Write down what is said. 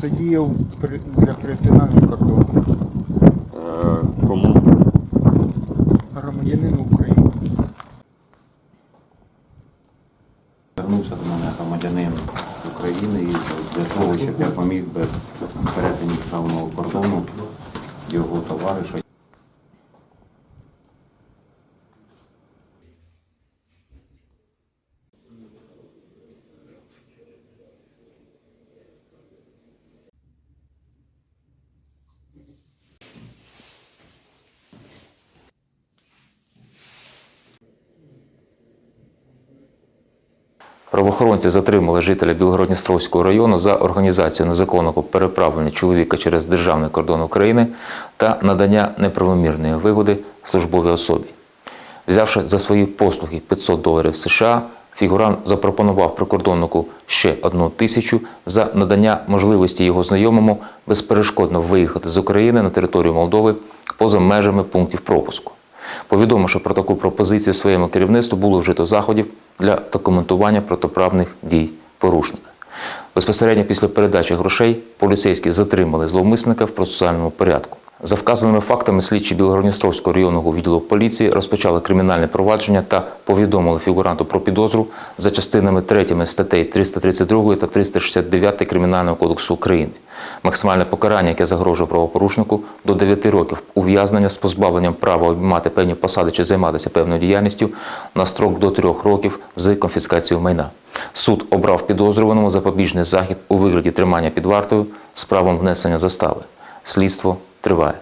задіяв для перетинання кордону Е, Кому? громадянину України. Звернувся до мене громадянин України і для того, щоб я поміг би перетині державного кордону його товариша. Правоохоронці затримали жителя Білгородністровського району за організацію незаконного переправлення чоловіка через державний кордон України та надання неправомірної вигоди службовій особі. Взявши за свої послуги 500 доларів США, фігурант запропонував прикордоннику ще одну тисячу за надання можливості його знайомому безперешкодно виїхати з України на територію Молдови поза межами пунктів пропуску. Повідомивши про таку пропозицію своєму керівництву, було вжито заходів для документування протиправних дій порушника. Безпосередньо після передачі грошей поліцейські затримали зловмисника в процесуальному порядку. За вказаними фактами слідчі Білгородністровського районного відділу поліції розпочали кримінальне провадження та повідомили фігуранту про підозру за частинами 3 статей 332 та 369 Кримінального кодексу України. Максимальне покарання, яке загрожує правопорушнику, до 9 років ув'язнення з позбавленням права обіймати певні посади чи займатися певною діяльністю на строк до 3 років з конфіскацією майна. Суд обрав підозрюваному запобіжний захід у вигляді тримання під вартою з правом внесення застави. Слідство триває.